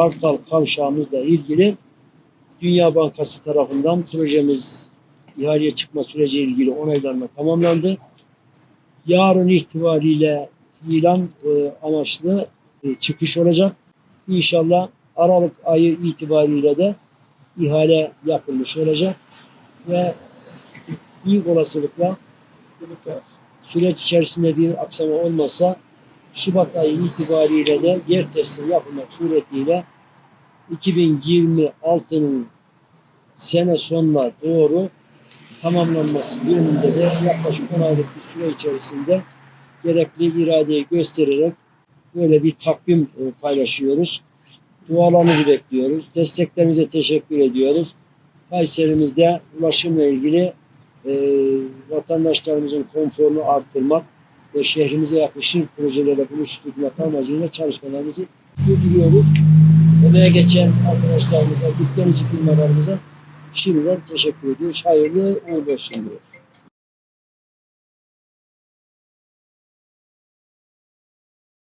Kartal kavşağımızla ilgili Dünya Bankası tarafından projemiz ihaleye çıkma süreci ilgili onaylanma tamamlandı. Yarın itibariyle ilan e, amaçlı e, çıkış olacak. İnşallah Aralık ayı itibariyle de ihale yapılmış olacak ve büyük olasılıkla süreç içerisinde bir aksama olmazsa Şubat ayı itibariyle de yer teslim yapılmak suretiyle 2026'nın sene sonuna doğru tamamlanması yönünde de yaklaşık 10 aylık bir süre içerisinde gerekli iradeyi göstererek böyle bir takvim e, paylaşıyoruz. Dualarınızı bekliyoruz. Desteklerinize teşekkür ediyoruz. Kayserimizde ulaşımla ilgili e, vatandaşlarımızın konforunu artırmak ve şehrimize yakışır projelere buluşturmak amacıyla çalışmalarımızı sürdürüyoruz. Emeğe geçen arkadaşlarımıza, dükkan içi firmalarımıza şimdiden teşekkür ediyoruz. Hayırlı uğurlu olsun diyoruz.